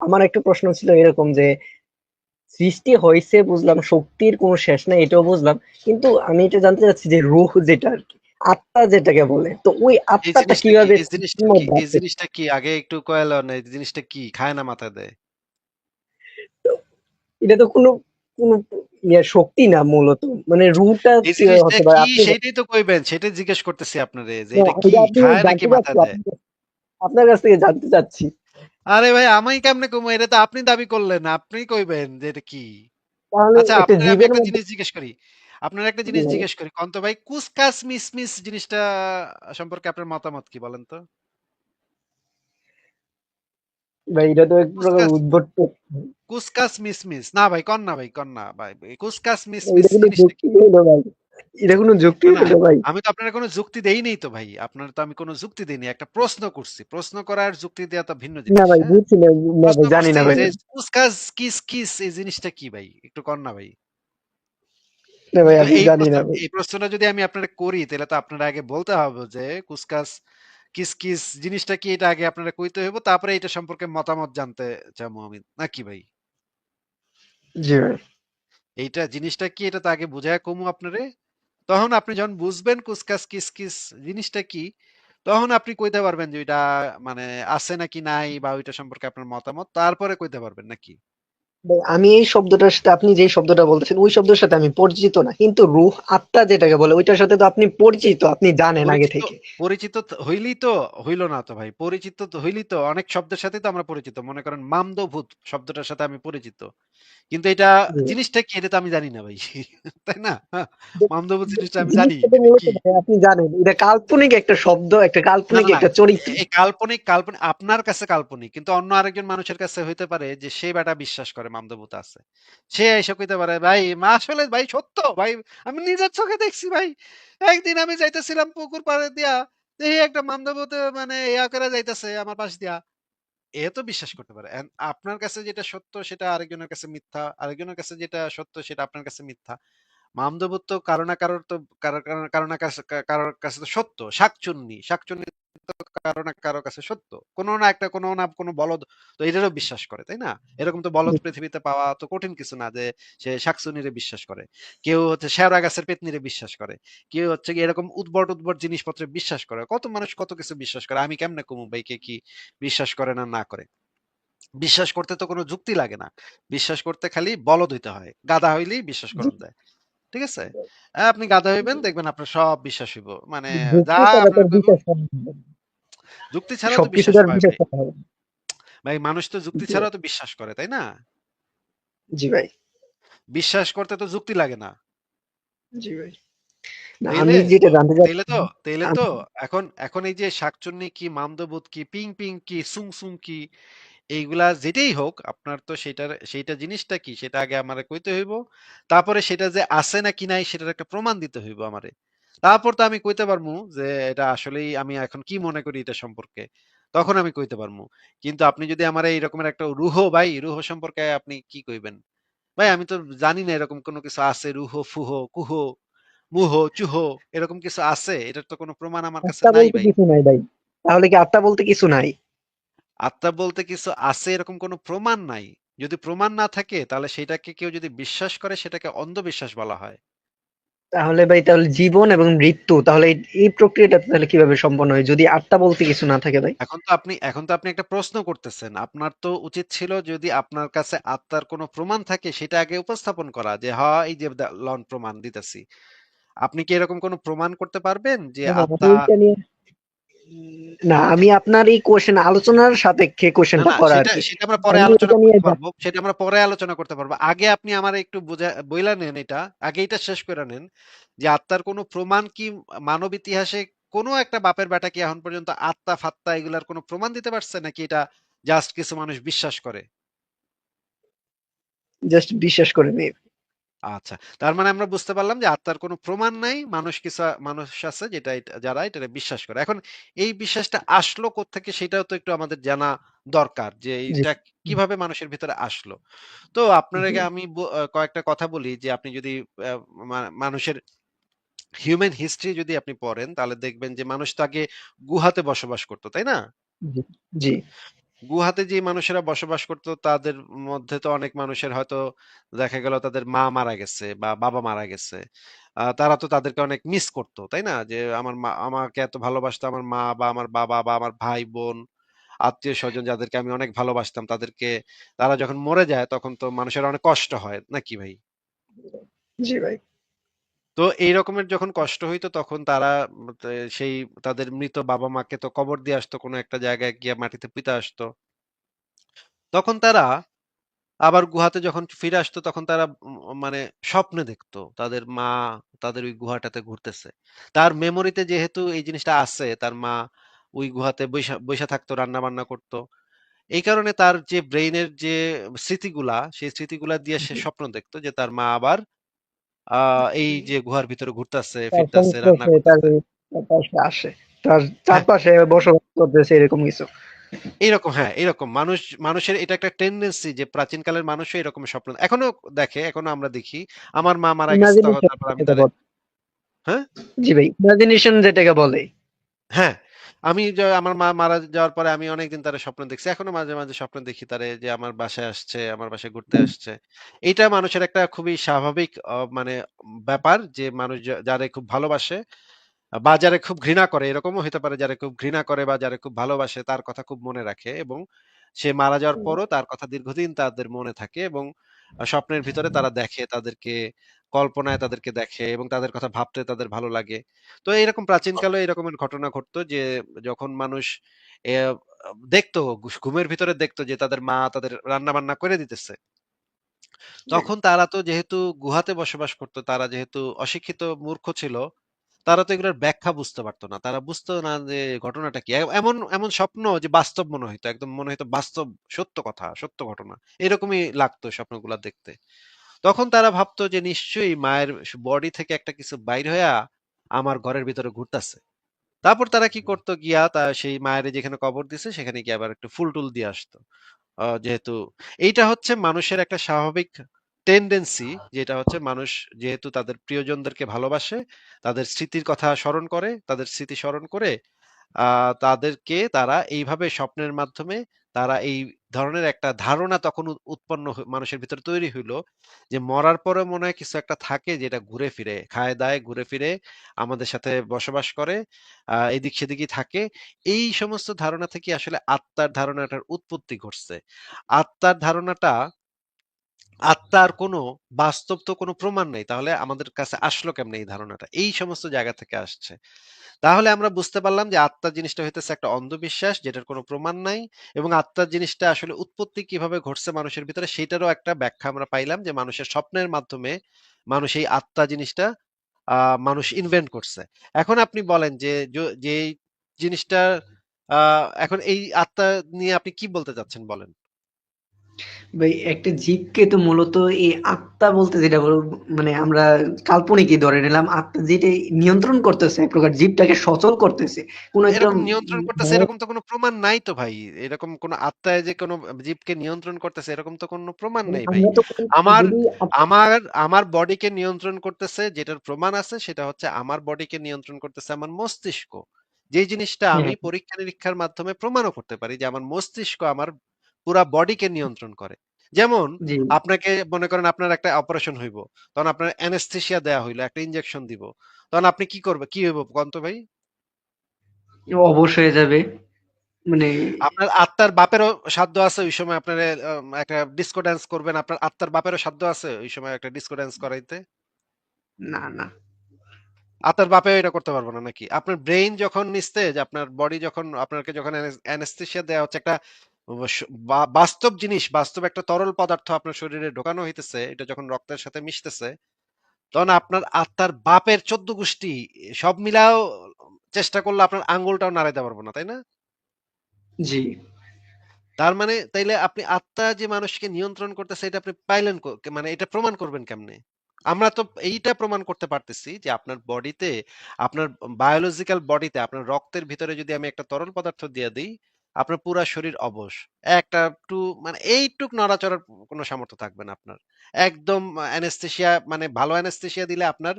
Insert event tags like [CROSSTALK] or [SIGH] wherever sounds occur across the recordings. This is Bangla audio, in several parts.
আমার একটা প্রশ্ন ছিল এরকম যে সৃষ্টি হয়েছে বুঝলাম শক্তির কোনো শেষ নাই এটাও বুঝলাম কিন্তু আমি এটা জানতে চাচ্ছি যে রুহ যেটা আর কি আত্মা যেটাকে বলে তো ওই আত্মাটা কীভাবে এই জিনিসটা কি আগে একটু কয়ালেন এই জিনিসটা কি খায় না মাথায় দেয়? এটা তো কোনো কোনো ইয়ে শক্তি না মূলত মানে আপনি সেটাই তো কইবেন সেটাই জিজ্ঞেস করতেছি আপনারে যে এটা কি খায় নাকি চাচ্ছি দেয়? আপনার কাছ থেকে জানতে চাচ্ছি আরে ভাই আমি কেমনে কমু? এটা তো আপনি দাবি করলেন আপনি কইবেন যে এটা কি? আচ্ছা আপনার আমি একটা জিনিস জিজ্ঞেস করি আপনার একটা জিনিস জিজ্ঞেস করি কন্ত ভাই কুসকাস মিসমিস জিনিসটা সম্পর্কে আপনার মতামত কি বলেন তো? ভাই এটা তো এক প্রকার উদ্ভট কুসকাস মিসমিস না ভাই কন না ভাই কন না ভাই কুসকাস মিসমিস জিনিসটা ভাই। এটা কোনো যুক্তি হলো ভাই? আমি তো আপনার কোনো যুক্তি দেই নেই তো ভাই। আপনার তো আমি কোনো যুক্তি দেইনি একটা প্রশ্ন করছি। প্রশ্ন করার যুক্তি দেওয়া তো ভিন্ন না ভাই হ্যাঁ? বুঝছি না ভাই জানি না ভাই। কুসকাস কিস কিস এই জিনিসটা কি ভাই? একটু কন না ভাই। না ভাই আমি জানি না এই প্রশ্নটা যদি আমি আপনারা করি তাহলে তো আপনারা আগে বলতে হবে যে কুসকাস কিস কিস জিনিসটা কি? এটা আগে আপনারা কইতে হইব তারপরে এটা সম্পর্কে মতামত জানতে চাবো আমি। নাকি ভাই? জি ভাই। এইটা জিনিসটা কি? এটা তো আগে বুঝায় কমু আপনারে। তখন আপনি যখন বুঝবেন কুসকাস কিস কিস জিনিসটা কি তখন আপনি কইতে পারবেন যে ওইটা মানে আছে নাকি নাই বা ওইটা সম্পর্কে আপনার মতামত তারপরে কইতে পারবেন নাকি? আমি এই শব্দটার সাথে আপনি যে শব্দটা বলতেছেন ওই শব্দের সাথে আমি পরিচিত না। কিন্তু রুহ আত্মা যেটাকে বলে ওইটার সাথে তো আপনি পরিচিত আপনি জানেন আগে থেকে। পরিচিত তো হইলেই তো হইল না তো ভাই পরিচিত তো হইলেই তো অনেক শব্দের সাথে তো আমরা পরিচিত। মনে করেন মামদভূত শব্দটার সাথে আমি পরিচিত। কিন্তু এটা জিনিসটা কি? এটা তো আমি জানি না ভাই। [LAUGHS] তাই না? মামদভূত জিনিসটা আমি জানি। আপনি জানেন এটা কাল্পনিক একটা শব্দ একটা কাল্পনিক একটা চরিত্র। এই কাল্পনিক কাল্পনিক আপনার কাছে কাল্পনিক কিন্তু অন্য আরেকজন মানুষের কাছে হইতে পারে যে সে বেটা বিশ্বাস করে মামদভূত আছে। সে এসে কইতে পারে ভাই মা আসলে ভাই সত্য ভাই আমি নিজের চোখে দেখছি ভাই। একদিন আমি যাইতেছিলাম পুকুর পাড়ে দিয়া দেখি একটা মামদভূত মানে ইয়া করে যাইতেছে আমার পাশ দিয়া। এ তো বিশ্বাস করতে পারে। আপনার কাছে যেটা সত্য সেটা আরেকজনের কাছে মিথ্যা, আরেকজনের কাছে যেটা সত্য সেটা আপনার কাছে মিথ্যা। মামদবুত তো কারও না কারোর তো, কারও কারও না কারোর কাছে তো সত্য, শাকচুন্নি শাকচুন্নি কারও না কারও কাছে সত্য। কোনো না একটা কোনো না কোনো বলদ তো এটারও বিশ্বাস করে তাই না? এরকম তো বলদ পৃথিবীতে পাওয়া তো কঠিন কিছু না যে সে শাকচুন্নিরে বিশ্বাস করে। কেউ হচ্ছে শেওড়া গাছের পেতনিরে বিশ্বাস করে। কেউ হচ্ছে এরকম উদ্ভট উদ্ভট জিনিসপত্রে বিশ্বাস করে। কত মানুষ কত কিছু বিশ্বাস করে। আমি কেমনে কমু ভাই কে বিশ্বাস করে না না করে? বিশ্বাস করতে তো কোনো যুক্তি লাগে না। বিশ্বাস করতে খালি বলদ হইতে হয়। গাদা হইলেই বিশ্বাস করন দেয়। ঠিক আছে? আপনি গাধা হইবেন দেখবেন আপনার সব বিশ্বাস হইব। মানে যা যুক্তি ছাড়া তো বিশ্বাস ছাড়া ভাই। মানুষ তো যুক্তি জি। ছাড়াও তো বিশ্বাস করে তাই না? জি ভাই। বিশ্বাস করতে তো যুক্তি লাগে না। জি ভাই। আমি যেটা জানতে তাইলে তো তাইলে তো এখন এখন এই যে শাকচুন্নি কি মামদভূত কি পিং পিং কি সুং সুং কি এইগুলা যেটাই হোক আপনার তো সেটার সেইটা জিনিসটা কি সেটা আগে আমারে কইতে হইব। তারপরে সেটা যে আছে না কি নাই সেটার একটা প্রমাণ দিতে হইব আমারে। তারপর তো আমি কইতে পারব যে এটা আসলেই আমি এখন কি মনে করি এটা সম্পর্কে তখন আমি কইতে পারমু। কিন্তু আপনি যদি আমার এই রকমের একটা রুহ ভাই রুহ সম্পর্কে আপনি কি কইবেন? ভাই আমি তো জানি না এরকম কোনো কিছু আছে রুহ ফুহ কুহ মুহ চুহ এরকম কিছু আছে? এটার তো কোনো প্রমাণ আমার কাছে নাই ভাই। কিছু নাই ভাই। তাহলে কি আত্মা বলতে কিছু নাই? আত্মা বলতে কিছু আছে এরকম কোনো প্রমাণ নাই। যদি প্রমাণ না থাকে তাহলে সেটাকে কেউ যদি বিশ্বাস করে সেটাকে অন্ধবিশ্বাস বলা হয়। তাহলে ভাই তাহলে জীবন এবং মৃত্যু তাহলে এই- প্রক্রিয়াটা তাহলে কীভাবে সম্পন্ন হয়? যদি আত্মা বলতে কিছু না থাকে ভাই। এখন তো আপনি এখন তো আপনি একটা প্রশ্ন করতেছেন। আপনার তো উচিত ছিল যদি আপনার কাছে আত্মার কোনো প্রমাণ থাকে সেটা আগে উপস্থাপন করা যে হ এই যে লন প্রমাণ দিতেছি। আপনি কি এরকম কোনো প্রমাণ করতে পারবেন যে না, আমি আত্মা না আমি আপনার এই কোশ্চেন আলোচনার সাপেক্ষে কোশ্চেনটা করা সেটা আমরা পরে আলোচনা করতে পারব সেটা আমরা পরে আলোচনা করতে পারব। আগে আপনি আমার একটু বইলা নেন এটা আগে এটা শেষ করে নেন যে আত্মার কোনো প্রমাণ কি মানব ইতিহাসে কোনো একটা বাপের বেটা কি এখন পর্যন্ত আত্মা ফাত্তা এগুলার কোনো প্রমাণ দিতে পারছে নাকি এটা জাস্ট কিছু মানুষ বিশ্বাস করে? জাস্ট বিশ্বাস করে নিই। আচ্ছা। তার মানে আমরা বুঝতে পারলাম যে আত্মার কোনো প্রমাণ নাই মানুষ কিছু মানুষ আছে যেটা এটা- যারা এটা বিশ্বাস করে। এখন এই বিশ্বাসটা আসলো কোত্থেকে সেটাও তো একটু আমাদের জানা দরকার যে জি। এইটা কীভাবে মানুষের ভিতরে আসলো। তো আপনার আগে আমি ব- আহ, কয়েকটা কথা বলি যে আপনি যদি আহ, মা- মানুষের হিউম্যান হিস্ট্রি যদি আপনি পড়েন তাহলে দেখবেন যে মানুষ তো আগে গুহাতে বসবাস করতো তাই না? জি জি। গুহাতে যে মানুষেরা বসবাস করত তাদের মধ্যে তো অনেক মানুষের হয়তো দেখা গেল তাদের মা মারা গেছে বা বাবা মারা গেছে। তারা তো তাদেরকে অনেক মিস করত, তাই না? যে আমার মা আমাকে এত ভালোবাসতো আমার মা বা আমার বাবা বা আমার ভাই-বোন, আত্মীয় স্বজন যাদেরকে আমি অনেক ভালোবাসতাম তাদেরকে তারা যখন মরে যায় তখন তো মানুষের অনেক কষ্ট হয়, নাকি ভাই? জি ভাই। তো এই রকমের যখন কষ্ট হইতো তখন তারা সেই তাদের মৃত বাবা-মাকে তো কবর দিয়ে আসতো কোনো একটা জায়গায় গিয়ে মাটিতে পুঁতে আসতো। তখন তারা আবার গুহাতে যখন ফিরে আসতো তখন তারা মানে স্বপ্নে দেখতো। তাদের মা তাদের ওই গুহাটাতে ঘুরতেছে। তার মেমোরিতে যেহেতু এই জিনিসটা আছে, তার মা ওই গুহাতে বইসা থাকতো, রান্না-বান্না করত। এই কারণে তার যে ব্রেইনের যে স্মৃতিগুলা, সেই স্মৃতিগুলা দিয়ে সে স্বপ্ন দেখতো যে তার মা আবার এই যে গুহার ভিতরে ঘুরতেছে ফিরতাছে, রান্না করতেছে। আসে। তার হ্যাঁ। চারপাশে বসবাস করতেছে এরকম কিছু। এইরকম হ্যাঁ, এরকম মানুষ মানুষের এটা একটা টেনডেন্সি যে প্রাচীনকালের মানুষও এরকম স্বপ্ন এখনও দেখে, এখনও আমরা দেখি। আমার মা মারা গেছে তখন তারপর আমি। হ্যাঁ? জি ভাই, ইমাজিনেশন যেটাকে বলে। হ্যাঁ, আমি আমার মা মারা যাওয়ার পরে আমি অনেকদিন তারে স্বপ্ন দেখছি। এখনও মাঝে, মাঝে স্বপ্ন দেখি তারে যে আমার বাসায় আসছে, আমার বাসায় ঘুরতে আসছে। এটা মানুষের একটা খুবই স্বাভাবিক মানে ব্যাপার যে মানুষ যারে খুব ভালোবাসে বা যারে খুব ঘৃণা করে এরকমও হইতে পারে যারে খুব ঘৃণা করে বা যারে খুব ভালোবাসে তার কথা খুব মনে রাখে এবং সে মারা যাওয়ার পরও তার কথা দীর্ঘদিন তাদের মনে থাকে এবং স্বপ্নের ভিতরে তারা দেখে তাদেরকে, কল্পনায় তাদেরকে দেখে এবং তাদের কথা ভাবতে তাদের ভালো লাগে। তো এরকম প্রাচীনকালে এরকমের ঘটনা ঘটতো যে যখন মানুষ দেখতো ঘুমের ভিতরে দেখতো যে তাদের মা তাদের রান্না-বান্না করে দিতেছে। তখন তারা তো যেহেতু গুহাতে বসবাস করত, তারা যেহেতু অশিক্ষিত মূর্খ ছিল, তারা তো এগুলোর ব্যাখ্যা বুঝতে পারতো না। তারা বুঝতো না যে ঘটনাটা কি। এমন এমন স্বপ্ন যে বাস্তব মনে হইতো। একদম মনে হইতো বাস্তব সত্য কথা, সত্য ঘটনা। এরকমই লাগতো স্বপ্নগুলা দেখতে। তখন তারা ভাবতো যে নিশ্চয়ই মায়ের বডি থেকে একটা কিছু বাইর হইয়া আমার ঘরের ভিতরে ঘুরতাছে। তারপর তারা কি করত গিয়া তা সেই মায়েরে যেখানে কবর দিছে সেখানে গিয়ে আবার একটু ফুল-টুল দিয়ে আসতো। যেহেতু এইটা হচ্ছে মানুষের একটা স্বাভাবিক টেন্ডেন্সি যেটা হচ্ছে মানুষ যেহেতু তাদের প্রিয়জনদেরকে ভালোবাসে, তাদের স্মৃতির কথা স্মরণ করে, তাদের স্মৃতি স্মরণ করে তাদেরকে তারা এইভাবে স্বপ্নের মাধ্যমে তারা এই ধরনের একটা ধারণা তখন উৎপন্ন মানুষের ভিতরে তৈরি হইল যে মরার পরে মনে হয় কিছু একটা থাকে যেটা ঘুরে ফিরে, খায়-দায় ঘুরে ফিরে আমাদের সাথে বসবাস করে, এদিক সেদিকই থাকে। এই সমস্ত ধারণা থেকে আসলে আত্মার ধারণাটার উৎপত্তি ঘটছে। আত্মার ধারণাটা আত্মার কোনো বাস্তব তো কোনো প্রমাণ নেই। তাহলে আমাদের কাছে আসলো কেমনে এই ধারণাটা? এই সমস্ত জায়গা থেকে আসছে। তাহলে আমরা বুঝতে পারলাম যে আত্মা জিনিসটা হইতেছে একটা অন্ধবিশ্বাস, যেটার কোনো প্রমাণ নাই এবং আত্মার জিনিসটা আসলে উৎপত্তি কীভাবে ঘটছে মানুষের ভিতরে সেটারও একটা ব্যাখ্যা আমরা পাইলাম যে মানুষের স্বপ্নের মাধ্যমে মানুষ এই আত্মা জিনিসটা মানুষ ইনভেন্ট করছে। এখন আপনি বলেন যে, য জিনিসটা এখন এই আত্মা নিয়ে আপনি কি বলতে চাচ্ছেন বলেন? ভাই একটা জীবকে তো মূলত এই আত্মা বলতে যেটা মানে আমরা কাল্পনিকই ধরে নিলাম। আত্মা যেটাই নিয়ন্ত্রণ করতেছে এক প্রকার জীবটাকে সচল করতেছে। কোন একটা নিয়ন্ত্রণ করতেছে এরকম তো কোনো প্রমাণ নাই তো ভাই। এরকম কোনো আত্মায় যে কোনো জীবকে নিয়ন্ত্রণ করতেছে এরকম তো কোনো প্রমাণ নেই ভাই। আমরা আমার আমার বডিকে নিয়ন্ত্রণ করতেছে যেটার প্রমাণ আছে সেটা হচ্ছে আমার বডিকে নিয়ন্ত্রণ করতেছে আমার মস্তিষ্ক। যেই জিনিসটা আমি হ্যাঁ, পরীক্ষা-নিরীক্ষার মাধ্যমে প্রমাণও করতে পারি যে আমার মস্তিষ্ক আমার পুরা বডিকে নিয়ন্ত্রণ করে। যেমন আপনাকে মনে করেন আপনার একটা অপারেশন হইব। তখন আপনার অ্যানেসথেসিয়া দেয়া হইল, একটা ইনজেকশন দিব। তখন আপনি কি করবে কি হইব কন তো ভাই? অবশ হয়ে যাবে। মানে আপনার আত্মার বাপেরও সাধ্য আছে ওই সময় আপনারে একটা ডিস্কো ড্যান্স করবেন। আপনার আত্মার বাপেরও সাধ্য আছে ওই সময় একটা ডিস্কো ড্যান্স করাইতে? না, না। আত্মার বাপে এটা করতে পারবে না নাকি? আপনার ব্রেইন যখন নিস্তেজ, আপনার বডি যখন আপনাকে যখন অ্যানেস অ্যানেসথেসিয়া দেয়া হচ্ছে একটা বাস্তব জিনিস, বাস্তব একটা তরল পদার্থ আপনার শরীরে ঢোকানো হইতেছে, এটা যখন রক্তের সাথে মিশতেছে, তখন আপনার আত্মার বাপের ১৪ গোষ্ঠী সব মিলায়েও চেষ্টা করলে আপনার আঙ্গুলটাও নাড়াইতে পারব না, তাই না? জি। তার মানে তাইলে আপনি আত্মা যে মানুষকে নিয়ন্ত্রণ করতেছে এটা আপনি পাইলেন মানে এটা প্রমাণ করবেন কেমনে? আমরা তো এইটা প্রমাণ করতে পারতেছি যে আপনার বডিতে আপনার বায়োলজিক্যাল বডিতে আপনার রক্তের ভিতরে যদি আমি একটা তরল পদার্থ দিয়ে দেই, আপনার পুরা শরীর অবশ। একটা একটু মানে এইটুক নড়াচড়ার কোনো সামর্থ্য থাকবে না আপনার। একদম আ অ্যানেসথেসিয়া মানে ভালো অ্যানেসথেসিয়া দিলে আপনার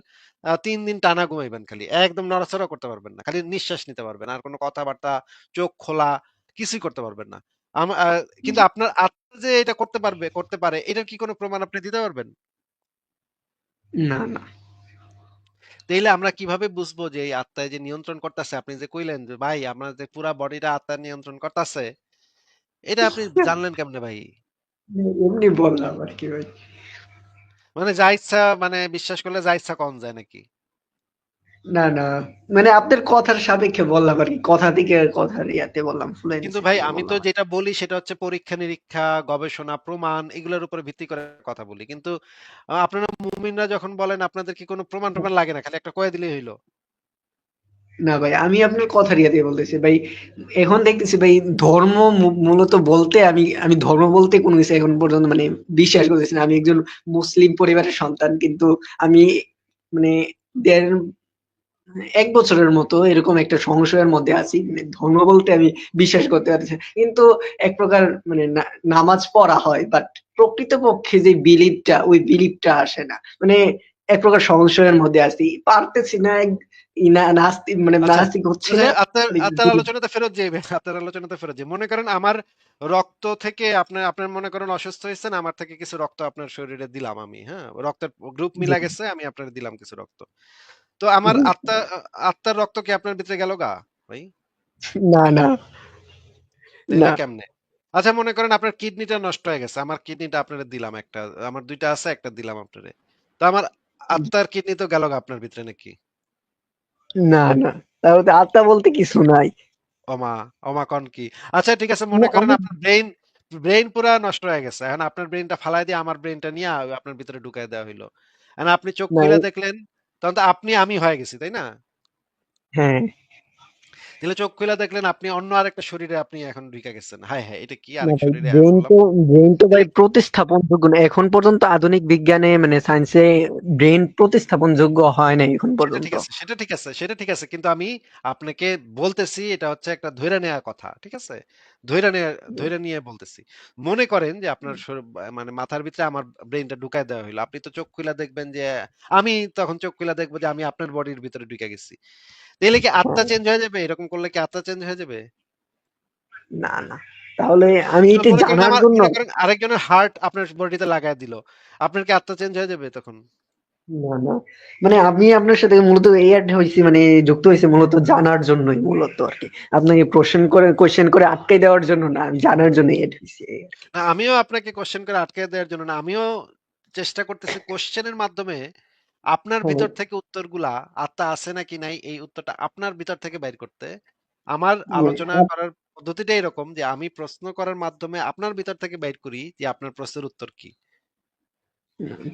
তিন দিন টানা ঘুমাইবেন খালি। একদম নড়াচড়া করতে পারবেন না। খালি নিঃশ্বাস নিতে পারবেন। আর কোনো কথাবার্তা, চোখ খোলা কিছুই করতে পারবেন না। কিন্তু আপনার আত্মা যে এটা করতে পারবে করতে পারে এটার কি কোনো প্রমাণ আপনি দিতে পারবেন? না, না। তাইলে আমরা কীভাবে বুঝব যে এই আত্মায় যে নিয়ন্ত্রণ করতেছে আপনি যে কইলেন যে ভাই আমরা যে পুরা বডিটা আত্মা নিয়ন্ত্রণ করতেছে এটা আপনি [LAUGHS] জানলেন কেমনে ভাই? এমনি বললাম আর কি ভাই। মানে যা ইচ্ছা মানে বিশ্বাস করলে যা ইচ্ছা কম যায় নাকি? না, না। মানে আপনার কথার সাপেক্ষে বললাম আর কি কথা থেকে কথার ইয়াতে বললাম কিন্তু ভাই আমি তো যেটা বলি সেটা হচ্ছে পরীক্ষা-নিরীক্ষা, গবেষণা, প্রমাণ এগুলোর উপরে ভিত্তি করে কথা বলি। কিন্তু আপনারা মুমিনরা যখন বলেন আপনাদের কি কোনো প্রমাণ-টমাণ লাগে না। খালি একটা কয়ে দিলেই হইল। না ভাই আমি আপনার কথার ইয়াতে বলতেছি ভাই। এখন দেখতেছি ভাই ধর্ম মূলত বলতে আমি আমি ধর্ম বলতে কোনো কিছু এখন পর্যন্ত মানে বিশ্বাস করতেছি না। আমি একজন মুসলিম পরিবারের সন্তান। কিন্তু আমি মানে দেড় ১ বছরের মতো এরকম একটা সংশয়ের মধ্যে আছি। মানে ধর্ম বলতে আমি বিশ্বাস করতে পারছি কিন্তু এক প্রকার মানে নামাজ পড়া হয়। বাট প্রকৃতপক্ষে যে বিলিভ টা ওই বিলিভ টা আসে না। মানে এক প্রকার সংশয়ের মধ্যে আছি। পারতেছি না এক নাস্তিক মানে আচ্ছা, নাস্তিক হচ্ছে আচ্ছা আপনার আপনার আলোচনাতে ফেরত যাই ভাই। আপনার আলোচনাতে ফেরত যাই। মনে করেন আমার রক্ত থেকে আপনার আপনার মনে করেন অসুস্থ হইছেন, আমার থেকে কিছু রক্ত আপনার শরীরে দিলাম আমি, হ্যাঁ? রক্তের গ্রুপ মিলা গেছে, আমি আপনারে দিলাম কিছু রক্ত। তো আমার আত্মা আত্মার রক্ত কি আপনার ভিতরে গেল গা ভাই? না, না। না। কেমনে? আচ্ছা মনে করেন আপনার কিডনিটা নষ্ট হয়ে গেছে। আমার কিডনিটা আপনারে দিলাম একটা। আমার ২ টা আছে, ১ টা দিলাম আপনারে। তো আমার আত্মার কিডনি তো গেল আপনার ভিতরে নাকি? না, না। তাহলে আত্মা বলতে কিছু নাই। ওমা! ওমা কন কি? আচ্ছা ঠিক আছে মনে করেন আপনার ব্রেইন ব্রেইন পুরা নষ্ট হয়ে গেছে। এখন আপনার ব্রেইনটা ফালায় দিয়ে আমার ব্রেইনটা নিয়ে আপনার ভিতরে ঢুকায় দেওয়া হইল। এখন আপনি চোখ না খুইলা দেখলেন, তখন তো আপনি আমি হয়ে গেছি, তাই না? হ্যাঁ। তাহলে চোখ খুইলা দেখলেন আপনি অন্য আরেকটা শরীরে আপনি এখন ঢুইকা গেছেন। হায়, হায়! এটা কি না আরেক শরীরে বললাম। তো ব্রেইন তো ভাই তাইলে প্রতিস্থাপনযোগ্য না। এখন পর্যন্ত আধুনিক বিজ্ঞানে মানে সায়েন্সে ব্রেইন প্রতিস্থাপনযোগ্য হয় নাই এখন পর্যন্ত। ঠিক আছে, সেটা ঠিক আছে, সেটা ঠিক আছে। কিন্তু আমি আপনাকে বলতেছি এটা হচ্ছে একটা ধইরা নেয়া কথা। ঠিক আছে? ধইরা নেয়া বলতেছি। মনে করেন যে আপনার মানে মাথার ভিতরে আমার ব্রেইনটা ঢুকায় দেওয়া হইল। আপনি তো চোখ খুইলা দেখবেন যে আমি তখন চোখ খুইলা দেখব যে আমি আপনার বডির ভিতরে ঢুইকা গেছি। তাইলে কি আত্মা। চেঞ্জ হয়ে যাবে? এরকম করলে কি আত্মা চেঞ্জ হয়ে যাবে? না, না। তাহলে আমি এটা জানার জন্য আরেকজনের হার্ট আপনার বডিতে লাগায় দিল। আপনার কি আত্মা চেঞ্জ হয়ে যাবে তখন? না, না। মানে আমি আপনার সাথে মূলত এড হইছি মানে যুক্ত হইছি মূলত জানার জন্যই মূলত আরকি। আপনাকে প্রশ্ন করে কোয়েশ্চেন করে আটকাই দেওয়ার জন্য না। আমি জানার জন্য এই আরকি। না আমিও আপনাকে কোয়েশ্চেন করে আটকায় দেওয়ার জন্য না। আমিও চেষ্টা করতেছি কোয়েশ্চেন এর মাধ্যমে আপনার হ্যাঁ। ভিতর থেকে উত্তরগুলা আত্মা আছে নাকি নাই এই উত্তরটা আপনার ভিতর থেকে বাইর করতে। আমার আলোচনা করার পদ্ধতিটা এরকম যে আমি প্রশ্ন করার মাধ্যমে আপনার ভিতর থেকে বাইর করি যে আপনার প্রশ্নের উত্তর কি।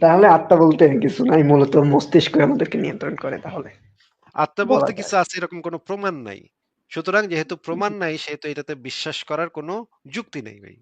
তাহলে আত্মা বলতে কিছু নাই। মূলত মস্তিষ্ক আমাদেরকে নিয়ন্ত্রণ করে তাহলে। আত্মা বলতে কিছু আছে এরকম কোনো প্রমাণ নাই। সুতরাং যেহেতু প্রমাণ নাই সেহেতু এটাতে বিশ্বাস করার কোনো যুক্তি নেই ভাই।